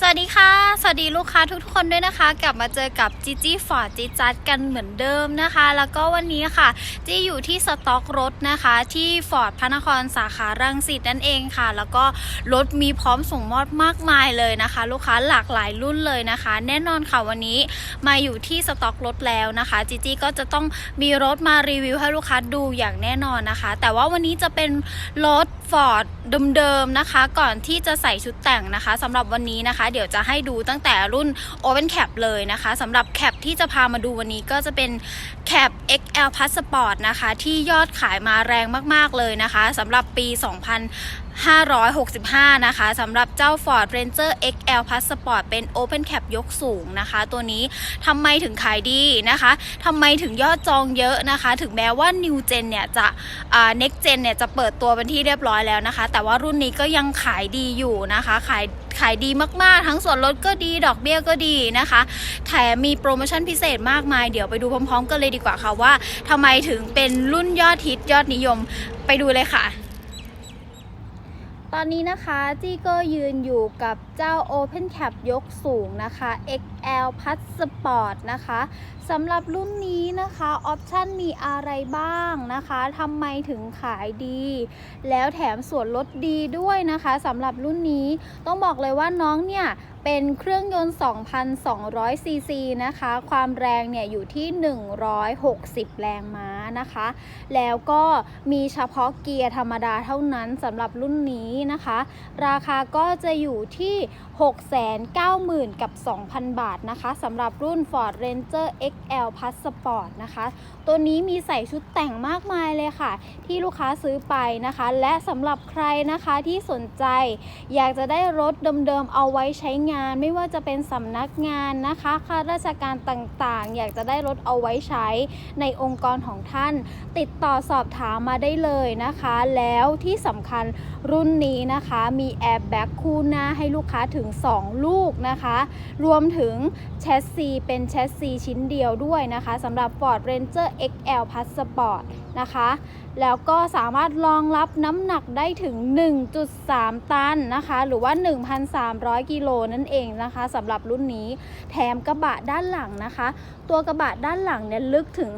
สวัสดีค่ะ สวัสดีลูกค้าทุกๆคนด้วยนะคะ กลับมาเจอกับจีจี้ฟอร์ดจีจัดกันเหมือนเดิมนะคะ แล้วก็วันนี้ค่ะจีอยู่ที่สต็อกรถนะคะ ที่ฟอร์ดพระนครสาขารังสิตนั่นเองค่ะ แล้วก็รถมีพร้อมส่งมอบมากมายเลยนะคะ ลูกค้าหลากหลายรุ่นเลยนะคะ แน่นอนค่ะวันนี้มาอยู่ที่สต็อกรถแล้วนะคะจีจี้ก็จะต้องมีรถมารีวิวให้ลูกค้าดูอย่างแน่นอนนะคะ แต่ว่าวันนี้จะเป็นรถฟอร์ดเดิมๆนะคะ ก่อนที่จะใส่ชุดแต่งนะคะสำหรับวันนี้นะคะเดี๋ยวจะให้ดูตั้งแต่รุ่น Open Cap เลยนะคะสำหรับแคปที่จะพามาดูวันนี้ก็จะเป็นแคป XL Passport นะคะ ที่ยอดขายมาแรงมากๆเลยนะคะสำหรับปี 2 0 0 565 นะคะสำหรับเจ้า Ford Ranger XL Passport เป็น Open Cap ยกสูงนะคะ ตัวนี้ทำไมถึงขายดีนะคะทำไมถึงยอดจองเยอะนะคะ ถึงแม้ว่า New Gen เนี่ยจะ Next Gen เนี่ยจะเปิดตัวเป็นที่เรียบร้อยแล้วนะคะ แต่ว่ารุ่นนี้ก็ยังขายดีอยู่นะคะ ขายขายดีมากๆ ทั้งส่วนลดก็ดี ดอกเบี้ยก็ดีนะคะ แถมมีโปรโมชั่นพิเศษมากมาย เดี๋ยวไปดูพร้อมๆ กันเลยดีกว่าค่ะว่าทำไมถึงเป็นรุ่นยอดฮิตยอดนิยม ไปดูเลยค่ะ ตอนนี้นะคะ จี้ก็ยืนอยู่กับเจ้า Open Cap ยกสูงนะคะ x XL Passport นะคะสำหรับรุ่นนี้นะคะออปชันมีอะไรบ้างนะคะทำไมถึงขายดี แล้วแถมส่วนลดดีด้วยนะคะสำหรับรุ่นนี้ต้องบอกเลยว่าน้องเนี่ยเป็นเครื่องยนต์ 2,200 ซีซีนะคะ ความแรงเนี่ยอยู่ที่ 160 แรงม้านะคะ แล้วก็มีเฉพาะเกียร์ธรรมดาเท่านั้นสำหรับรุ่นนี้นะคะ ราคาก็จะอยู่ที่ 690,000 กับ 2,000 บาทนะคะสำหรับรุ่น Ford Ranger XL Passport นะคะ ตัวนี้มีใส่ชุดแต่งมากมายเลยค่ะ ที่ลูกค้าซื้อไปนะคะ และสำหรับใครนะคะที่สนใจ อยากจะได้รถเดิมๆเอาไว้ใช้งาน ไม่ว่าจะเป็นสำนักงานนะคะข้าราชการต่างๆ อยากจะได้รถเอาไว้ใช้ในองค์กรของท่าน ติดต่อสอบถามมาได้เลยนะคะ แล้วที่สำคัญรุ่นนี้นะคะมีแอร์แบ็กคู่หน้าให้ลูกค้าถึง 2 ลูกนะคะ รวมถึงแชสซีเป็นแชสซีชิ้นเดียวด้วยนะคะสำหรับ Ford Ranger XL Passport นะคะ แล้วก็สามารถรองรับน้ำหนักได้ถึง 1.3 ตันนะคะ หรือว่า 1,300 กิโลนั่นเองนะคะสำหรับรุ่นนี้แถมกระบะด้านหลังนะคะ ตัวกระบะด้านหลังเนี่ยลึกถึง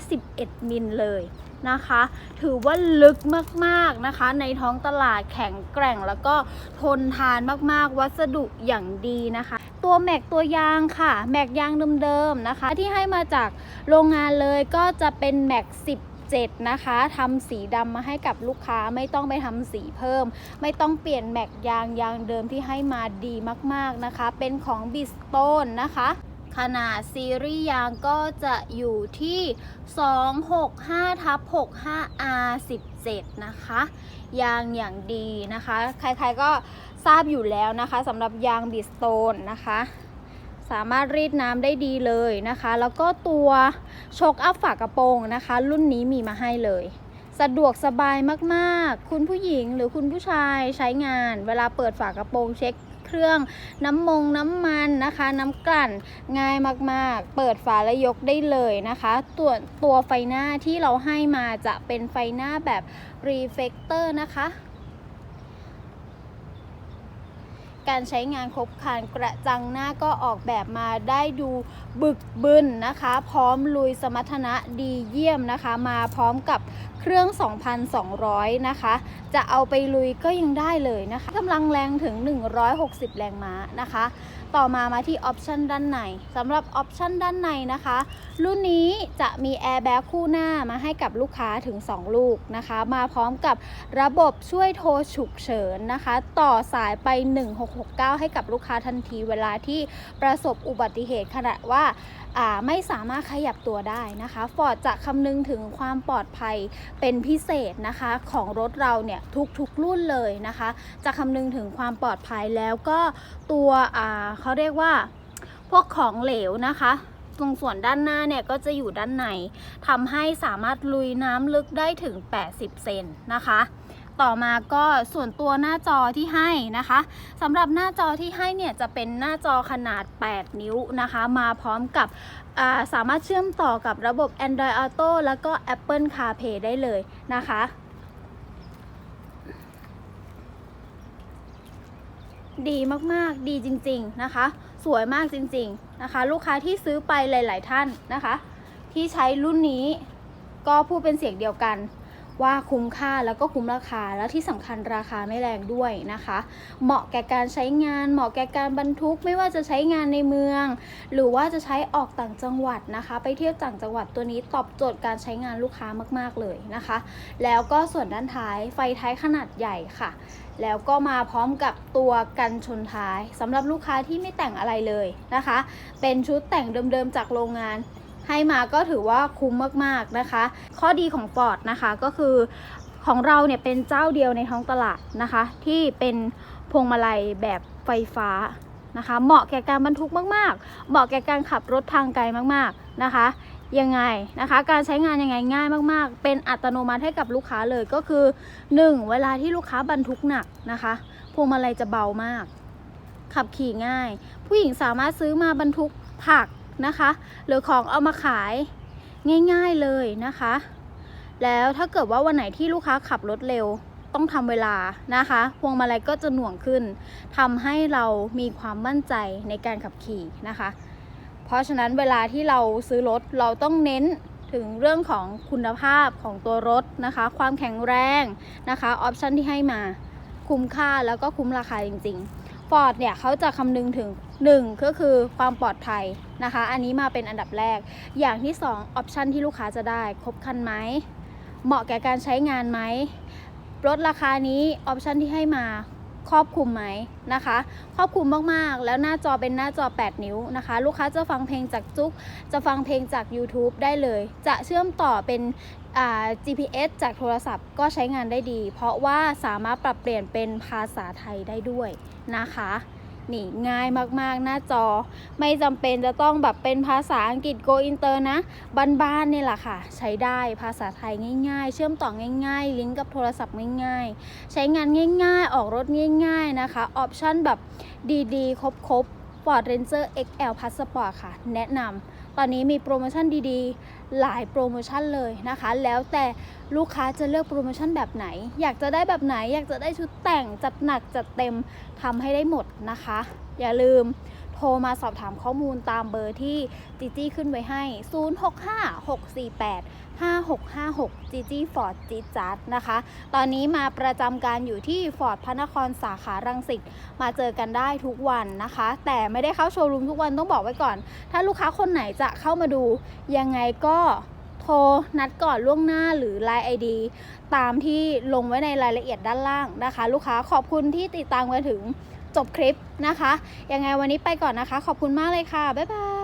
511 มิลเลยนะคะ ถือว่าลึกมากๆนะคะ ในท้องตลาดแข็งแกร่งแล้วก็ทนทานมากๆ วัสดุอย่างดีนะคะ ตัวแม็กตัวยางค่ะ แม็กยางเดิมๆนะคะ ที่ให้มาจากโรงงานเลยก็จะเป็นแม็ก10 7นะคะทำสีดำมาให้กับลูกค้าไม่ต้องไปทำสีเพิ่ม ไม่ต้องเปลี่ยนแม็กยางยางเดิมที่ให้มาดีมากๆนะคะ เป็นของบิสโตนนะคะ ขนาดซีรีส์ยางก็จะอยู่ที่ 265ทับ 65R17 นะคะ ยางอย่างดีนะคะ ใครๆก็ทราบอยู่แล้วนะคะสำหรับยางบิสโตนนะคะ สามารถรีดน้ำได้ดีเลยนะคะ แล้วก็ตัวชคอัพฝากระโปรงนะคะ รุ่นนี้มีมาให้เลย สะดวกสบายมากๆ คุณผู้หญิงหรือคุณผู้ชายใช้งาน เวลาเปิดฝากระโปรงเช็ค เครื่องน้ำมงน้ำมันนะคะ น้ำกลั่นง่ายมากๆ เปิดฝาและยกได้เลยนะคะตัวตัวไฟหน้าที่เราให้มาจะเป็นไฟหน้าแบบรีเฟกเตอร์นะคะ การใช้งานครบครันกระจังหน้าก็ออกแบบมาได้ดูบึกบึนนะคะ พร้อมลุยสมรรถนะดีเยี่ยมนะคะ มาพร้อมกับเครื่อง 2,200 นะคะ จะเอาไปลุยก็ยังได้เลยนะคะกำลังแรงถึง 160 แรงม้านะคะต่อมามาที่ออปชันด้านในสำหรับออปชันด้านในนะคะ รุ่นนี้จะมีแอร์แบ็กคู่หน้ามาให้กับลูกค้าถึง 2 ลูกนะคะ มาพร้อมกับระบบช่วยโทรฉุกเฉินนะคะ ต่อสายไป 1669 ให้กับลูกค้าทันทีเวลาที่ประสบอุบัติเหตุขณะว่าอ่า ไม่สามารถขยับตัวได้นะคะฟอร์ดจะคำนึงถึงความปลอดภัยเป็นพิเศษนะคะของรถเราเนี่ยทุกๆรุ่นเลยนะคะ จะคำนึงถึงความปลอดภัยแล้วก็ตัวอ่าเขาเรียกว่าพวกของเหลวนะคะตรงส่วนด้านหน้าเนี่ยก็จะอยู่ด้านในทำให้สามารถลุยน้ำลึกได้ถึง 80 เซนนะคะ ต่อมาก็ส่วนตัวหน้าจอที่ให้นะคะสำหรับหน้าจอที่ให้เนี่ยจะเป็นหน้าจอขนาด 8 นิ้วนะคะ มาพร้อมกับาสามารถเชื่อมต่อกับระบบ Android Auto แล้วก็ Apple CarPlay ได้เลยนะคะดีมากๆ ดีจริง ๆ นะคะ สวยมากจริง ๆ นะคะ ลูกค้าที่ซื้อไปหลาย ๆ ท่านนะคะ ที่ใช้รุ่นนี้ก็พูดเป็นเสียงเดียวกัน ว่าคุ้มค่าแล้วก็คุ้มราคาแล้วที่สำคัญราคาไม่แรงด้วยนะคะ เหมาะแก่การใช้งาน เหมาะแก่การบรรทุกไม่ว่าจะใช้งานในเมือง หรือว่าจะใช้ออกต่างจังหวัดนะคะ ไปเที่ยวต่างจังหวัดตัวนี้ตอบโจทย์การใช้งานลูกค้ามาก ๆเลยนะคะ แล้วก็ส่วนด้านท้ายไฟท้ายขนาดใหญ่ค่ะ แล้วก็มาพร้อมกับตัวกันชนท้ายสำหรับลูกค้าที่ไม่แต่งอะไรเลยนะคะ เป็นชุดแต่งเดิมๆจากโรงงาน ให้มาก็ถือว่าคุ้มมากๆนะคะ ข้อดีของ Ford นะคะก็คือของเราเนี่ยเป็นเจ้าเดียวในท้องตลาดนะคะ ที่เป็นพวงมาลัยแบบไฟฟ้านะคะ เหมาะแก่การบรรทุกมาก ๆ เหมาะแก่การขับรถทางไกลมากๆนะคะยังไงนะคะ การใช้งานยังไงง่ายมากๆ เป็นอัตโนมัติให้กับลูกค้าเลยก็คือ 1. เวลาที่ลูกค้าบรรทุกหนักนะคะพวงมาลัยจะเบามาก ขับขี่ง่าย ผู้หญิงสามารถซื้อมาบรรทุกผัก นะคะ หรือของเอามาขายง่ายๆเลยนะคะ แล้วถ้าเกิดว่าวันไหนที่ลูกค้าขับรถเร็วต้องทำเวลานะคะพวงมาลัยก็จะหน่วงขึ้นทำให้เรามีความมั่นใจในการขับขี่นะคะ เพราะฉะนั้นเวลาที่เราซื้อรถเราต้องเน้นถึงเรื่องของคุณภาพของตัวรถนะคะ ความแข็งแรงนะคะออปชันที่ให้มาคุ้มค่าแล้วก็คุ้มราคาจริงๆฟอร์ดเนี่ยเขาจะคำนึงถึง 1 ก็คือความปลอดภัย นะคะ อันนี้มาเป็นอันดับแรก อย่างที่2ออปชันที่ลูกค้าจะได้ ครบครันไหม เหมาะแก่การใช้งานไหมลดราคานี้ออปชันที่ให้มาครอบคลุมไหมนะคะ ครอบคลุมมากๆ แล้วหน้าจอเป็นหน้าจอ 8 นิ้วนะคะ ลูกค้าจะฟังเพลงจากจุกจะฟังเพลงจาก YouTube ได้เลย จะเชื่อมต่อเป็น GPS จากโทรศัพท์ก็ใช้งานได้ดี เพราะว่าสามารถปรับเปลี่ยนเป็นภาษาไทยได้ด้วยนะคะ นี่ง่ายมากๆ หน้าจอ ไม่จำเป็นจะต้องแบบเป็นภาษาอังกฤษ go inter นะ บ้านๆนี่แหละค่ะ ใช้ได้ภาษาไทยง่าย ๆ เชื่อมต่อง่าย ๆ ลิงก์กับโทรศัพท์ง่ายๆ ใช้งานง่าย ๆ ออกรถง่าย ๆ นะคะออปชั่นแบบดีๆ ครบๆ Ford Ranger XL Passport ค่ะ แนะนำ ตอนนี้มีโปรโมชั่นดีๆ หลายโปรโมชั่นเลยนะคะ แล้วแต่ลูกค้าจะเลือกโปรโมชั่นแบบไหน อยากจะได้แบบไหน อยากจะได้ชุดแต่งจัดหนักจัดเต็มทำให้ได้หมดนะคะ อย่าลืม โทรมาสอบถามข้อมูลตามเบอร์ที่จีจี้ขึ้นไว้ให้ 065648 5656 จีจี้ฟอร์ดจีจัดนะคะ ตอนนี้มาประจำการอยู่ที่ฟอร์ดพระนครสาขารังสิต มาเจอกันได้ทุกวันนะคะ แต่ไม่ได้เข้าโชว์รูมทุกวันต้องบอกไว้ก่อน ถ้าลูกค้าคนไหนจะเข้ามาดู ยังไงก็โทรนัดก่อนล่วงหน้าหรือ Line ID ตามที่ลงไว้ในรายละเอียดด้านล่างนะคะ ลูกค้าขอบคุณที่ติดตามมาถึง จบคลิปนะคะ ยังไงวันนี้ไปก่อนนะคะ ขอบคุณมากเลยค่ะ บ๊ายบาย